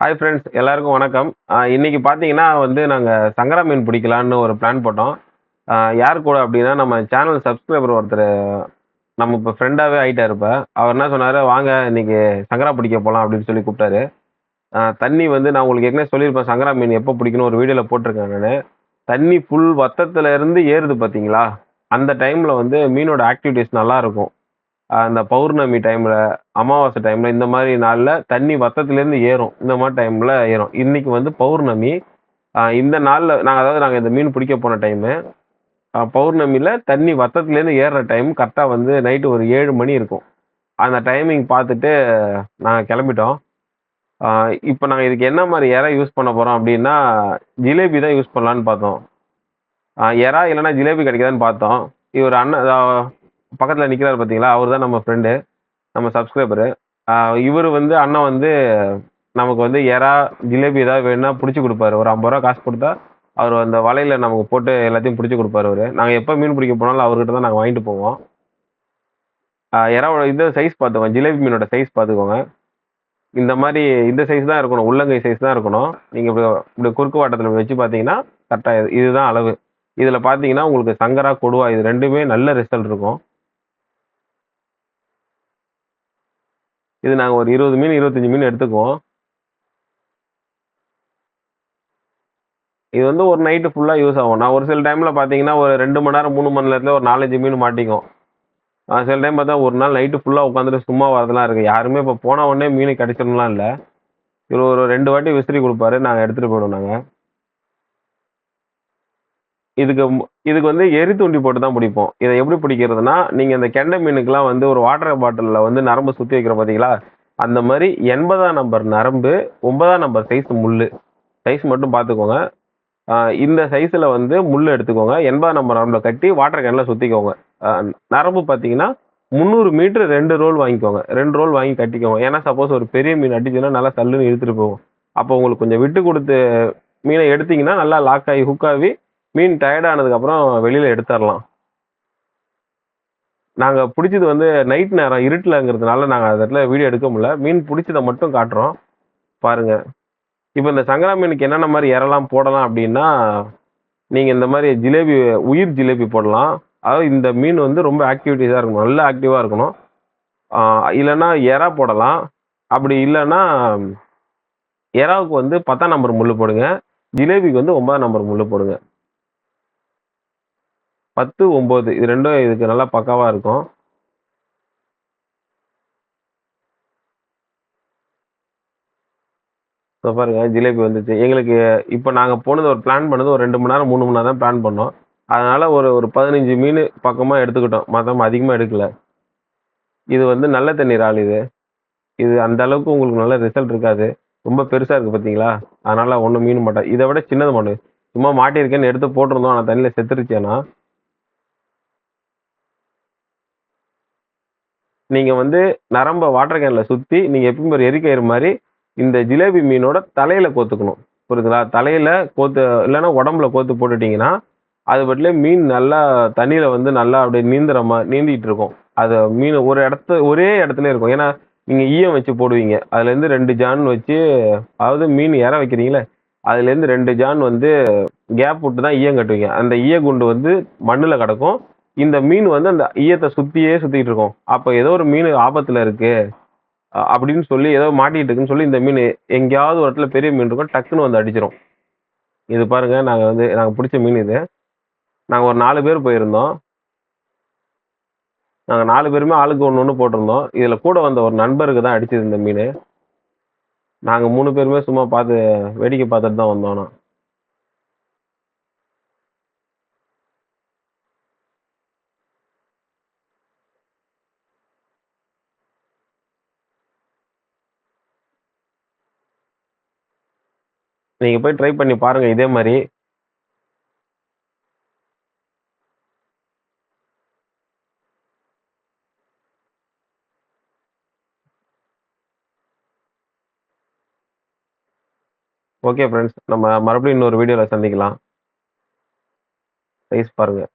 Hi friends எல்லாருக்கும் வணக்கம். இன்றைக்கி பார்த்தீங்கன்னா வந்து நாங்கள் சங்கரா மீன் பிடிக்கலான்னு ஒரு பிளான் போட்டோம். யார் கூட அப்படின்னா நம்ம சேனல் சப்ஸ்கிரைபர் ஒருத்தர் நம்ம இப்போ ஃப்ரெண்டாகவே ஆகிட்டார் இப்போ. அவர் என்ன சொன்னார் வாங்க இன்றைக்கி சங்கரா பிடிக்க போகலாம் அப்படின்னு சொல்லி கூப்பிட்டாரு. தண்ணி வந்து நான் உங்களுக்கு ஏற்கனவே சொல்லியிருப்பேன் சங்கரா மீன் எப்போ பிடிக்கணும் ஒரு வீடியோவில் போட்டிருக்கேன் நான். தண்ணி ஃபுல் வத்தத்துல இருந்து ஏறுது பார்த்தீங்களா அந்த டைமில் வந்து மீனோட ஆக்டிவிட்டீஸ் நல்லாயிருக்கும் அந்த பௌர்ணமி டைமில் அமாவாசை டைமில் இந்த மாதிரி நாளில் தண்ணி வத்தத்துலேருந்து ஏறும். இந்த மாதிரி டைமில் ஏறும். இன்னைக்கு வந்து பௌர்ணமி. இந்த நாளில் நாங்கள் அதாவது நாங்கள் இந்த மீன் பிடிக்க போன டைமு பௌர்ணமியில் தண்ணி வத்தத்துலேருந்து ஏறுற டைம் கரெக்டாக வந்து நைட்டு ஒரு ஏழு மணி இருக்கும். அந்த டைமிங் பார்த்துட்டு நாங்கள் கிளம்பிட்டோம். இப்போ நாங்கள் இதுக்கு என்ன மாதிரி இறை யூஸ் பண்ண போகிறோம் அப்படின்னா ஜிலேபி தான் யூஸ் பண்ணலான்னு பார்த்தோம். இறா இல்லைன்னா ஜிலேபி கிடைக்குதான்னு பார்த்தோம். இவர் அண்ணன் பக்கத்தில் நிற்கிறாரு பார்த்தீங்களா அவர் தான் நம்ம ஃப்ரெண்டு நம்ம சப்ஸ்கிரைபரு இவர் வந்து அண்ணன் வந்து நமக்கு வந்து எறா ஜிலேபி ஏதாவது வேணும்னா பிடிச்சி கொடுப்பாரு. ஒரு ஐம்பது ரூபா காசு கொடுத்தா அவர் அந்த வலையில் நமக்கு போட்டு எல்லாத்தையும் பிடிச்சி கொடுப்பாரு அவர். நாங்கள் எப்போ மீன் பிடிக்க போனாலும் அவர்கிட்ட தான் நாங்கள் வாங்கிட்டு போவோம். எறாவோட இந்த சைஸ் பார்த்துக்கோங்க. ஜிலேபி மீனோட சைஸ் பார்த்துக்கோங்க. இந்த மாதிரி இந்த சைஸ் தான் இருக்கணும். உள்ளங்கை சைஸ் தான் இருக்கணும். நீங்கள் இப்படி இப்படி குறுக்கு வாட்டத்தில் வச்சு பார்த்தீங்கன்னா கரெக்டாக இதுதான் அளவு. இதில் பார்த்தீங்கன்னா உங்களுக்கு சங்கரா கொடுவா இது ரெண்டுமே நல்ல ரிசல்ட் இருக்கும். இது நாங்கள் ஒரு இருபது மீன் இருபத்தஞ்சி மீன் எடுத்துக்குவோம். இது வந்து ஒரு நைட்டு ஃபுல்லாக யூஸ் ஆகும். நான் ஒரு சில டைமில் பார்த்தீங்கன்னா ஒரு ரெண்டு மணி நேரம் மூணு மணி நேரத்தில் ஒரு நாலஞ்சு மீன் மாட்டிக்கும். சில டைம் பார்த்தா ஒரு நாள் நைட்டு ஃபுல்லாக உட்காந்துட்டு சும்மா வரதெல்லாம் இருக்குது யாருமே இப்போ போன உடனே மீன் கிடைச்சிடலாம் இல்லை. இவர் ஒரு ரெண்டு வாட்டி விசிறி கொடுப்பாரு. நாங்கள் எடுத்துகிட்டு போயிடுவோம் நாங்கள் இதுக்கு மு- இதுக்கு வந்து எரி தூண்டி போட்டு தான் பிடிப்போம். இதை எப்படி பிடிக்கிறதுனா நீங்கள் இந்த கெண்டை மீனுக்கெல்லாம் வந்து ஒரு வாட்டர் பாட்டிலில் வந்து நரம்பு சுற்றி வைக்கிற பார்த்தீங்களா அந்த மாதிரி எண்பதாம் நம்பர் நரம்பு ஒன்பதாம் நம்பர் சைஸ் முள் சைஸ் மட்டும் பார்த்துக்கோங்க இந்த சைஸில் வந்து முள் எடுத்துக்கோங்க. எண்பதாம் நம்பர் நரம்பில் கட்டி வாட்டர் கேனில் சுற்றிக்கோங்க நரம்பு பார்த்தீங்கன்னா முந்நூறு மீட்டர் ரெண்டு ரோல் வாங்கிக்கோங்க. ரெண்டு ரோல் வாங்கி கட்டிக்கோங்க. ஏன்னா சப்போஸ் ஒரு பெரிய மீன் அடிச்சுன்னா நல்லா சல்லுன்னு இழுத்துட்டு போகும். அப்போ உங்களுக்கு கொஞ்சம் விட்டு கொடுத்து மீனை எடுத்தீங்கன்னா நல்லா லாக் ஆகி ஹுக் ஆகி மீன் டயர்ட் ஆனதுக்கப்புறம் வெளியில் எடுத்துடலாம் நாங்கள் பிடிச்சது வந்து நைட் நேரம் இருட்டில்ங்கிறதுனால நாங்கள் அந்த இடத்துல வீடியோ எடுக்க முடியல. மீன் பிடிச்சதை மட்டும் காட்டுறோம். பாருங்க. இப்போ இந்த சங்கரா மீனுக்கு என்னென்ன மாதிரி இறலாம் போடலாம் அப்படின்னா நீங்கள் இந்த மாதிரி ஜிலேபி உயிர் ஜிலேபி போடலாம். அதாவது இந்த மீன் வந்து ரொம்ப ஆக்டிவிட்டிஸாக இருக்கணும். நல்ல ஆக்டிவாக இருக்கணும். இல்லைன்னா எறா போடலாம். அப்படி இல்லைன்னா எறாவுக்கு வந்து பத்தாம் நம்பர் முள் போடுங்க. ஜிலேபிக்கு வந்து ஒன்பதாம் நம்பர் முள் போடுங்க. பத்து ஒம்பது இது ரெண்டும் இதுக்கு நல்லா பக்காவாக இருக்கும். இப்போ பாருங்கள் ஜிலேபி வந்துச்சு. எங்களுக்கு இப்போ நாங்கள் போனது ஒரு பிளான் பண்ணது ஒரு ரெண்டு மணி நேரம் மூணு மணி நேரம் தான் பிளான் பண்ணோம். அதனால் ஒரு ஒரு பதினஞ்சு மீன் பக்கமாக எடுத்துக்கிட்டோம். மொத்தமாக அதிகமாக எடுக்கல. இது வந்து நல்ல தண்ணீர் ஆள் இது. இது அந்த அளவுக்கு உங்களுக்கு நல்ல ரிசல்ட் இருக்காது. ரொம்ப பெருசாக இருக்குது பார்த்தீங்களா அதனால் ஒன்றும் மீன் மாட்டேன் இதை விட சின்னது மாட்டேன் சும்மா மாட்டியிருக்கேன்னு எடுத்து போட்டிருந்தோம். ஆனால் தண்ணியில் செத்துருச்சேன்னா நீங்கள் வந்து நரம்ப வாட்டர் கேனில் சுற்றி நீங்கள் எப்பயும் ஒரு எரிக்கயிறு மாதிரி இந்த ஜிலேபி மீனோட தலையில் கோத்துக்கணும். புரியுதுங்களா? தலையில் கோத்து இல்லைன்னா உடம்புல கோத்து போட்டுட்டிங்கன்னா அது பட்டிலே மீன் நல்லா தண்ணியில் வந்து நல்லா அப்படியே நீந்துற மா நீந்திக்கிட்டு இருக்கும். அது மீன் ஒரு இடத்து ஒரே இடத்துல இருக்கும். ஏன்னா நீங்கள் ஈயம் வச்சு போடுவீங்க. அதுலேருந்து ரெண்டு ஜான் வச்சு அதாவது மீன் இற வைக்கிறீங்களே அதுலேருந்து ரெண்டு ஜான் வந்து கேப் விட்டு தான் ஈயம் கட்டுவீங்க. அந்த ஈய குண்டு வந்து மண்ணில் கிடக்கும். இந்த மீன் வந்து அந்த ஈயத்தை சுற்றியே சுற்றிட்டு இருக்கும். அப்போ ஏதோ ஒரு மீன் ஆபத்தில் இருக்கு. அப்படின்னு சொல்லி ஏதோ மாட்டிட்டு இருக்குன்னு சொல்லி இந்த மீன் எங்கேயாவது ஒரு இடத்துல பெரிய மீன் இருக்கும் டக்குன்னு வந்து அடிச்சிரும். இது பாருங்க நாங்கள் வந்து நாங்கள் பிடிச்ச மீன் இது. நாங்கள் ஒரு நாலு பேர் போயிருந்தோம். நாங்கள் நாலு பேருமே ஆளுக்கு ஒன்று ஒன்று போட்டிருந்தோம். இதில் கூட வந்த ஒரு நண்பருக்கு தான் அடிச்சது இந்த மீன். நாங்கள் மூணு பேருமே சும்மா பார்த்து வேடிக்கை பார்த்துட்டு தான் வந்தோம் நான் நீங்கள் போய் ட்ரை பண்ணி பாருங்கள் இதே மாதிரி. ஓகே ஃப்ரெண்ட்ஸ் நம்ம மறுபடியும் இன்னொரு வீடியோவில் சந்திக்கலாம். சைஸ் பாருங்கள்